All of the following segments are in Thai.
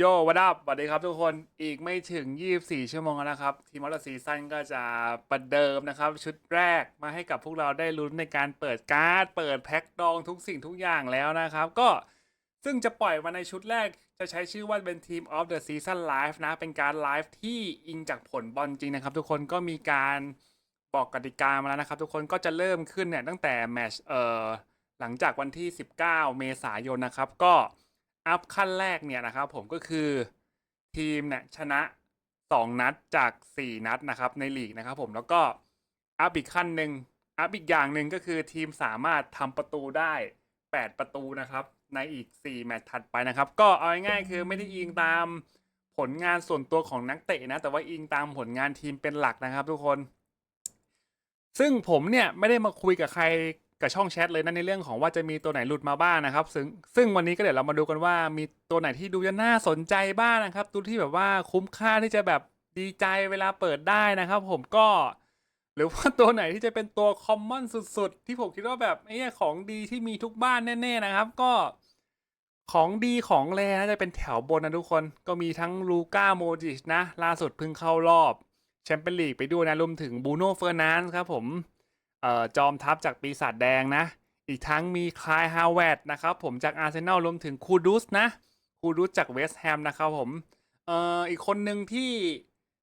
โยวัดอัพสวัสดีครับทุกคนอีกไม่ถึง 24 ชั่วโมงแล้วนะครับ ทีมอลซีซั่นก็จะประเดิมนะครับ ชุดแรกมาให้กับพวกเราได้ลุ้นในการเปิดการ์ด เปิดแพ็คดองทุกสิ่งทุกอย่างแล้วนะครับ ก็ซึ่งจะปล่อยมาในชุดแรกจะใช้ชื่อว่าเป็นทีม of the season live นะ เป็นการไลฟ์ที่อิงจากผลบอลจริงนะครับ ทุกคนก็มีการบอกกติกามาแล้วนะครับ ทุกคนก็จะเริ่มขึ้นเนี่ยตั้งแต่แมชเอ่อหลังจากวันที่ 19 เมษายนนะครับก็ อัพขั้นแรกเนี่ยนะครับผมก็คือทีมเนี่ยชนะ 2 นัดจาก 4 นัดนะครับในลีกนะครับผมแล้วก็อัพอีกขั้นหนึ่งอัพอีกอย่างหนึ่งก็คือทีมสามารถทำประตูได้ 8 ประตูนะครับ ในอีก 4 แมตช์ถัดไปนะครับ ก็เอาง่ายๆคือไม่ได้อิงตามผลงานส่วนตัวของนักเตะนะ แต่ว่าอิงตามผลงานทีมเป็นหลักนะครับทุกคน ซึ่งผมเนี่ยไม่ได้มาคุยกับใคร กับช่องแชทเลยนะในเรื่องของว่าจะมีตัวไหนหลุดมาบ้างนะครับ ซึ่งซึ่งวันนี้ก็เดี๋ยวเรามาดูกันว่ามีตัวไหนที่ดูจะน่าสนใจบ้างนะครับ ตัวที่แบบว่าคุ้มค่าที่จะแบบดีใจเวลาเปิดได้นะครับ ผมก็ หรือว่าตัวไหนที่จะเป็นตัวคอมมอนสุด ๆ ที่ผมคิดว่าแบบไอ้ของดีที่มีทุกบ้านแน่ ๆนะครับ ก็ของดีของแรน่าจะเป็นแถวบนนะทุกคนก็มีทั้งลูก้าโมจิชนะ ล่าสุดเพิ่งเข้ารอบแชมเปี้ยนลีกไปด้วยนะรวมถึงบูโน่เฟอร์นันด์ครับผม เอ่อจอมทัพจากปีศาจแดงนะ อีกทั้งมีคลายฮาวเวดนะครับผมจากอาร์เซนอลรวมถึงคูดุสนะคูดุสจากเวสต์แฮมนะครับผมเอ่ออีกคนหนึ่งที่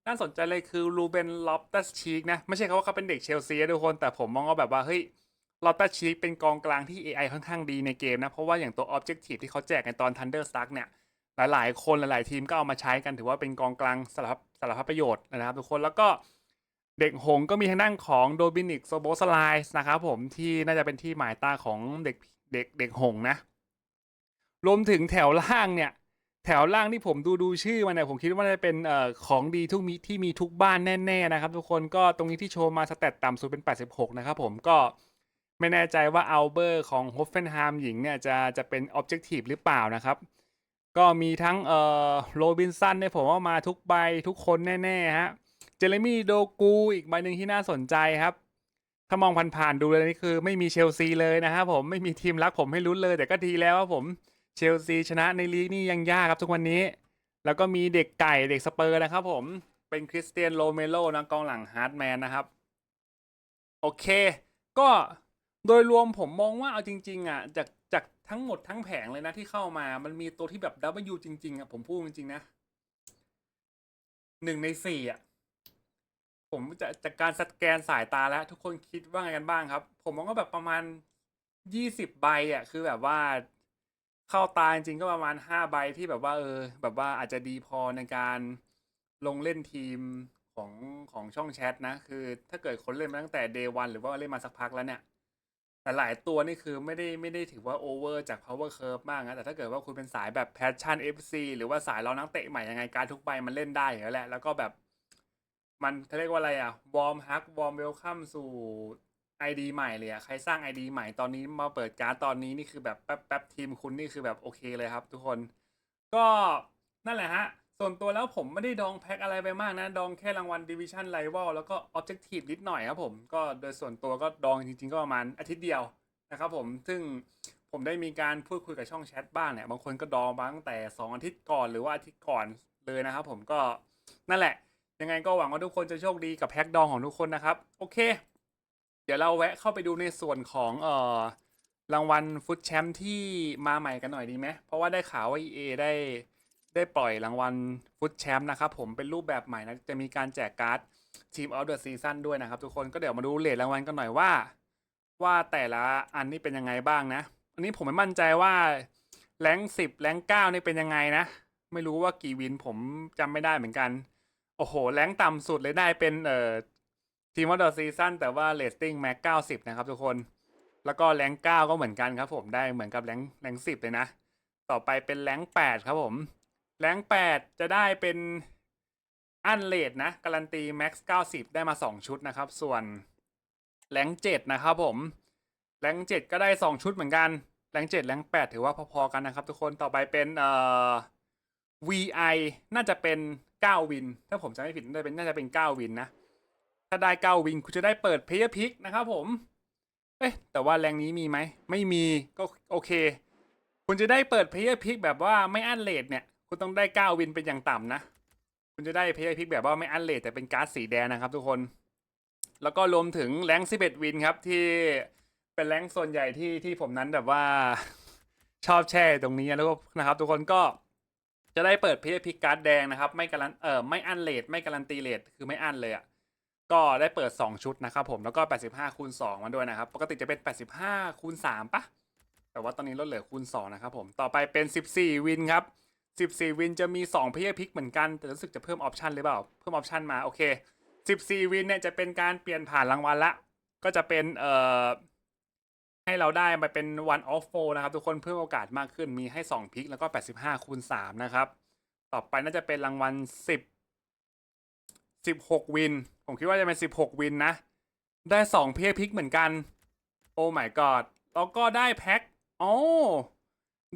น่าสนใจเลยคือรูเบนลอปตัสชีกนะ ไม่ใช่เขาว่าเขาเป็นเด็กเชลซีนะทุกคนแต่ผมมองว่าแบบว่าเฮ้ยลอปตัสชีกเป็นกองกลางที่ AI ค่อนข้างดีในเกมนะ เพราะว่าอย่างตัว Objective ที่เขาแจกในตอน Thunderstruck เนี่ย หลาย ๆ คนหลาย ๆ ทีมก็เอามาใช้กันถือว่าเป็นกองกลางสารพัดสารพัดประโยชน์นะครับทุกคนแล้วก็ เด็กหงก็มีทางด้านของโดบินิกโซโบสไลส์นะครับผมที่น่าจะเป็นที่หมายตาของเด็กเด็กเด็กหงนะ รวมถึงแถวล่างเนี่ย แถวล่างที่ผมดูดูชื่อมันเนี่ยผมคิดว่าจะเป็นเอ่อของดีทุกมีที่มีทุกบ้านแน่ๆนะครับ ทุกคนก็ตรงนี้ที่โชว์มาสแตตต่ำสุดเป็น 86 นะครับผมก็ไม่แน่ใจว่าอัลเบอร์ของโฮฟเฟนไฮม์หญิงเนี่ยจะจะเป็นออบเจกตีฟหรือเปล่านะครับก็มีทั้งเอ่อโรบินสันเนี่ยผมว่ามาทุกใบทุกคนแน่ๆฮะ เจเรมี่โดกูอีกใบหนึ่งที่น่าสนใจครับ ถ้ามองผ่านๆดูเลยนี่คือไม่มีเชลซีเลยนะครับผมไม่มีทีมรักผมให้ลุ้นเลย แต่ก็ดีแล้วว่าผมเชลซีชนะในลีกนี่ยังยากครับทุกวันนี้ แล้วก็มีเด็กไก่เด็กสเปอร์นะครับผมเป็นคริสเตียนโรเมโลนะกองหลังฮาร์ดแมนนะครับโอเค ก็โดยรวมผมมองว่าเอาจริง ๆ อะ จากจากทั้งหมดทั้งแผงเลยนะที่เข้ามา มันมีตัวที่แบบ W จริง ๆ อะ ผมพูดจริง ๆ นะหนึ่งในสี่อะ ผมจะจากการสแกนสายตาแล้ว ทุกคนคิดว่าไงกันบ้างครับ ผมมองว่าแบบประมาณยี่สิบใบอะ คือแบบว่าเข้าตาจริงก็ประมาณห้าใบที่แบบว่า เออ แบบว่าอาจจะดีพอในการลงเล่นทีมของของช่องแชทนะ คือ ถ้าเกิดคนเล่นมาตั้งแต่เดย์วันหรือว่าเล่นมาสักพักแล้วเนี่ยแต่หลายตัวนี่คือไม่ได้ไม่ได้ถือว่าโอเวอร์จาก power curve มากนะ แต่ถ้าเกิดว่าคุณเป็นสายแบบ passion FC หรือว่าสายเรานักเตะใหม่ยังไงการทุกใบมันเล่นได้อยู่แล้วแหละแล้วก็แบบ มันเขาเรียกว่าอะไรอะวอร์มฮักวอร์มเวลคัมสู่ ID ใหม่เลยอะใครสร้าง ID ใหม่ตอนนี้มาเปิดการ์ดตอนนี้นี่คือแบบแป๊บแป๊บทีมคุณนี่คือแบบโอเคเลยครับ ทุกคนก็นั่นแหละฮะ ส่วนตัวแล้วผมไม่ได้ดองแพ็คอะไรไปมากนะ ดองแค่รางวัล Division Rival แล้วก็ Objective นิดหน่อยครับผม ก็โดยส่วนตัวก็ดองจริงๆ ก็ประมาณอาทิตย์เดียวนะครับผมซึ่งผมได้มีการพูดคุยกับช่องแชทบ้างเนี่ยบางคนก็ดองมาตั้งแต่ 2 อาทิตย์ก่อนหรือว่าอาทิตย์ก่อนเลยนะครับผมก็นั่นแหละ ยังไงก็หวังว่าทุกคนจะโชคดีกับแพ็คดองของทุกคนนะครับ โอเค เดี๋ยวเราแวะเข้าไปดูในส่วนของเอ่อรางวัลฟุตแชมป์ที่มาใหม่กันหน่อยดีไหมเพราะว่าได้ข่าวว่า EA ได้ได้ปล่อยรางวัลฟุตแชมป์นะครับผมเป็นรูปแบบใหม่นะจะมีการแจกการ์ดทีมออฟเดอะซีซั่นด้วยนะครับ ทุกคนก็เดี๋ยวมาดูเลทรางวัลกันหน่อยว่า ว่าแต่ละอันนี่เป็นยังไงบ้างนะ อันนี้ผมไม่มั่นใจว่าแรงสิบแรงเก้านี่เป็นยังไงนะ ไม่รู้ว่ากี่วินผมจำไม่ได้เหมือนกัน โอ้โห แรงต่ำสุดเลยได้เป็นเอ่อทีมวอเตอร์ซีซั่นแต่ว่าเรตติ้งแม็กเก้าสิบนะครับทุกคน แล้วก็แรงเก้าก็เหมือนกันครับผมได้เหมือนกับแรงแรงสิบเลยนะ ต่อไปเป็นแรงแปดครับผม แรงแปดจะได้เป็นอันเลดนะ การันตีแม็กซ์เก้าสิบได้มาสองชุดนะครับ ส่วนแรงเจ็ดนะครับผม แรงเจ็ดก็ได้สองชุดเหมือนกัน แรงเจ็ดแรงแปดถือว่าพอๆกันนะครับ ทุกคนต่อไปเป็นเอ่อ VI น่าจะเป็น 9วิน ถ้าผมจำไม่ผิดน่าจะเป็นน่าจะเป็น9วินนะ ถ้าได้9วินคุณจะได้เปิดเพย์พิกนะครับผม เอ๊ะแต่ว่าแรงนี้มีไหม ไม่มีก็โอเค คุณจะได้เปิดเพย์พิกแบบว่าไม่อันเลทเนี่ย คุณต้องได้9วินเป็นอย่างต่ำนะ คุณจะได้เพย์พิกแบบว่าไม่อันเลทแต่เป็นการ์ดสีแดงนะครับทุกคน แล้วก็รวมถึงแรง11วินครับที่เป็นแรงส่วนใหญ่ที่ที่ผมนั้นแบบว่าชอบแช่ตรงนี้แล้วก็นะครับ ทุกคนก็ จะได้เปิดเพย์พิกการ์ดแดงนะครับ ไม่การันเออไม่อันเลทไม่การันตีเลทคือไม่อันเลยอะ่ะก็ได้เปิด 2 ชุดนะครับผมแล้วก็ 85คูณ2มาด้วยนะครับ ปกติจะเป็น 85คูณ3ปะแต่ว่าตอนนี้ลดเหลือคูณ2นะครับผมต่อไปเป็น 14 วินครับ 14 วินจะมี2เพย์พิกเหมือนกันแต่รู้สึกจะเพิ่มออปชันหรือเปล่าเพิ่มออปชันมาโอเค 14 วินเนี่ยจะเป็นการเปลี่ยนผ่านรางวัลละก็จะเป็นเอ่อ ให้เราได้มาเป็น one off four นะครับ ทุกคนเพิ่มโอกาสมากขึ้นมีให้ 2 พิก แล้วก็ 85 คูณ 3 นะครับ ต่อไปน่าจะเป็นรางวัล 10 16 วิน ผมคิดว่าจะเป็น 16 วินนะ ได้ 2 เพย์พิกเหมือนกัน โอ้ my god แล้วก็ได้แพ็คโอ้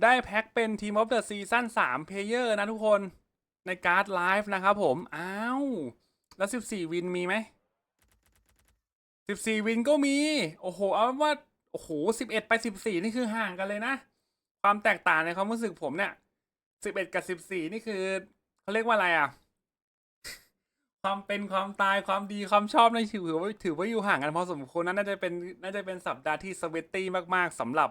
ได้แพ็คเป็น Team of the Season 3เพเยอร์นะทุกคนในการ์ดไลฟ์นะครับผม อ้าว แล้ว 14 วินมีไหม 14 วินก็มี โอ้โห เอาว่า โอ้โห11ไป14นี่คือห่างกันเลยนะ ความแตกต่างในความรู้สึกผมเนี่ย11กับ14นี่คือเขาเรียกว่าอะไรอะ ความเป็นความตายความดีความชอบในถือว่าถือว่าอยู่ห่างกันพอสมควรนะน่าจะเป็นน่าจะเป็นสัปดาห์ที่สวีตตี้มากๆสำหรับ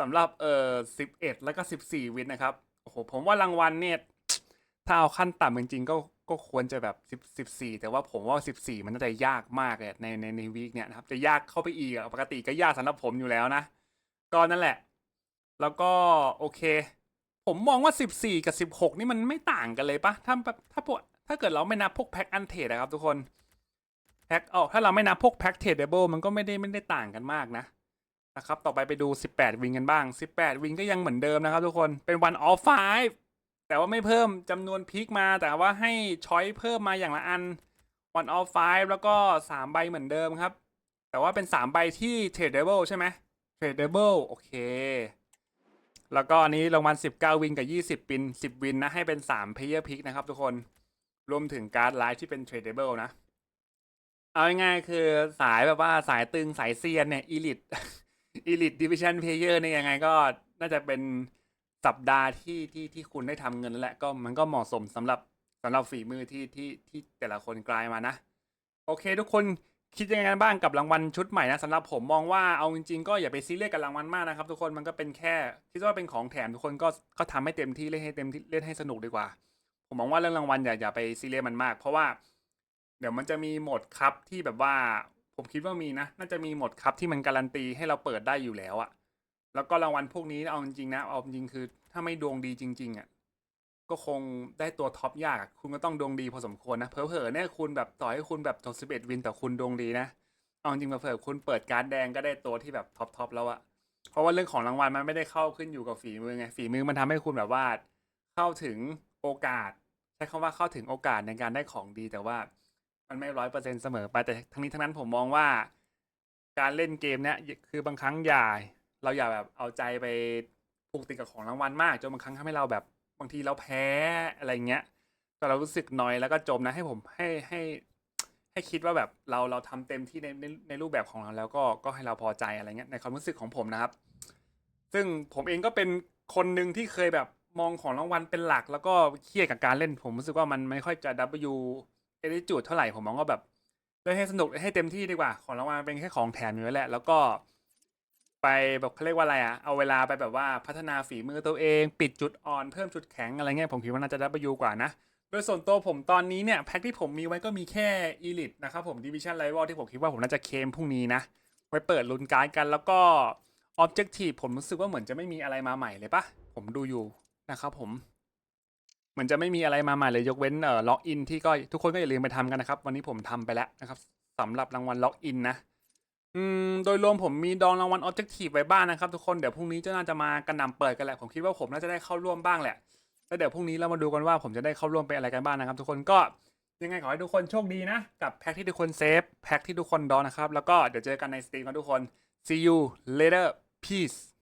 สำหรับเอ่อ11แล้วก็14วินนะครับโอ้โหผมว่ารางวัลเนี่ย ถ้าเอาขั้นต่ำจริงๆก็ก็ควรจะแบบ10 14แต่ว่าผมว่า14มันน่าจะยากมากเลยในในในวีคเนี่ยนะครับ จะยากเข้าไปอีกอะปกติก็ยากสำหรับผมอยู่แล้วนะ ก็นั่นแหละ แล้วก็โอเค ผมมองว่า14กับ16นี่มันไม่ต่างกันเลยปะถ้าแบบถ้าพวกถ้าเกิดเราไม่นับพวกแพ็คอันเทดนะครับทุกคนแพ็คออกถ้าเราไม่นับพวกแพ็คเทดเดเบิลมันก็ไม่ได้ไม่ได้ต่างกันมากนะนะครับ ต่อไปไปดู 18 วินกันบ้าง 18 วินก็ยังเหมือนเดิมนะครับทุกคนเป็น one of five แต่ว่าไม่เพิ่มจำนวนพิกมาแต่ว่าให้ช้อยเพิ่มมาอย่างละอัน one of five แล้วก็ 3 ใบเหมือนเดิมครับ แต่ว่าเป็น 3 ใบที่ tradable ใช่ไหม tradable โอเค แล้วก็อันนี้รางวัล19 วินกับ 20วิน 10 วินนะ ให้เป็น 3 player pick นะครับทุกคน รวมถึงการ์ดไลฟ์ที่เป็น tradable นะ เอาง่ายๆคือสายแบบว่าสายตึงสายเซียนเนี่ย elite elite division player เนี่ยยังไงก็น่าจะเป็น สัปดาห์ที่ที่ที่คุณได้ทำเงินแล้วแหละก็มันก็เหมาะสมสำหรับสำหรับฝีมือที่ที่ที่แต่ละคนกลายมานะ โอเค ทุกคนคิดยังไงกันบ้างกับรางวัลชุดใหม่นะสำหรับผมมองว่าเอาจริงๆก็อย่าไปซีเรียสกับรางวัลมากนะครับ ทุกคนมันก็เป็นแค่คิดว่าเป็นของแถมทุกคนก็ก็ทำให้เต็มที่เล่นให้เต็มที่เล่นให้สนุกดีกว่า ผมมองว่าเรื่องรางวัลอย่าอย่าไปซีเรียสมันมาก เพราะว่า เดี๋ยวมันจะมีโหมดครับที่แบบว่า ผมคิดว่ามีนะ น่าจะมีโหมดครับที่มันการันตีให้เราเปิดได้อยู่แล้วอะ แล้วก็รางวัลพวกนี้เอาจริงๆนะเอาจริงคือ ถ้าไม่ดวงดีจริง ๆอะก็คงได้ตัวท็อปยาก คุณก็ต้องดวงดีพอสมควรนะเผลอๆเนี่ยคุณแบบต่อให้คุณแบบจบ11วินแต่คุณดวงดีนะเอาจริงๆเผลอคุณเปิดการ์ดแดงก็ได้ตัวที่แบบท็อปทอปแล้วอะเพราะว่าเรื่องของรางวัลมันไม่ได้เข้าขึ้นอยู่กับฝีมือไงฝีมือมันทำให้คุณแบบว่าเข้าถึงโอกาสใช้คำว่าเข้าถึงโอกาสในการได้ของดีแต่ว่ามันไม่ร้อยเปอร์เซ็นต์เสมอไปแต่ทั้งนี้ทั้งนั้นผมมองว่า การเล่นเกมเนี้ยคือบางครั้งอย่า เราอย่าแบบเอาใจไปผูกติดกับของรางวัลมากจนบางครั้งทำให้เราแบบบางทีเราแพ้อะไรเงี้ยแต่เรารู้สึกน้อยแล้วก็จมนะให้ผมให้ให้ให้คิดว่าแบบเราเราทำเต็มที่ในในในรูปแบบของเราแล้วก็ก็ให้เราพอใจอะไรเงี้ยในความรู้สึกของผมนะครับ ซึ่งผมเองก็เป็นคนหนึ่งที่เคยแบบมองของรางวัลเป็นหลัก แล้วก็เครียดกับการเล่นผมรู้สึกว่ามันไม่ค่อยจะ W เอลิจูดเท่าไหร่ผมมองว่าแบบเล่นให้สนุกให้เต็มที่ดีกว่า ของรางวัลมันเป็นแค่ของแถมอยู่แล้วแหละ แล้วก็ ไปแบบเขาเรียกว่าอะไรอะเอาเวลาไปแบบว่าพัฒนาฝีมือตัวเอง ปิดจุดอ่อนเพิ่มจุดแข็งอะไรเงี้ยผมคิดว่าน่าจะ W กว่านะโดยส่วนตัวผมตอนนี้เนี่ยแพ็คที่ผมมีไว้ก็มีแค่ Elite นะครับผม Division Rival ที่ผมคิดว่าผมน่าจะเคมพรุ่งนี้นะ ไว้เปิดลุ้นการ์ดกันแล้วก็ Objective ผมรู้สึกว่าเหมือนจะไม่มีอะไรมาใหม่เลยปะผมดูอยู่นะครับผมเหมือนจะไม่มีอะไรมาใหม่เลยยกเว้นเอ่อล็อกอินที่ก็ทุกคนก็อย่าลืมไปทำกันนะครับ วันนี้ผมทำไปแล้วนะครับสำหรับรางวัลล็อกอินนะ อืม โดยรวมผมมีดองรางวัลออบเจกตีฟไว้บ้างนะครับทุกคน เดี๋ยวพรุ่งนี้เจ้าน่าจะมากระหน่ำเปิดกันแหละ ผมคิดว่าผมน่าจะได้เข้าร่วมบ้างแหละ แล้วเดี๋ยวพรุ่งนี้เรามาดูกันว่าผมจะได้เข้าร่วมไปอะไรกันบ้างนะครับ ทุกคนก็ยังไงขอให้ทุกคนโชคดีนะ กับแพ็คที่ทุกคนเซฟแพ็คที่ทุกคนดองนะครับแล้วก็เดี๋ยวเจอกันในสตรีมครับทุกคน see you later peace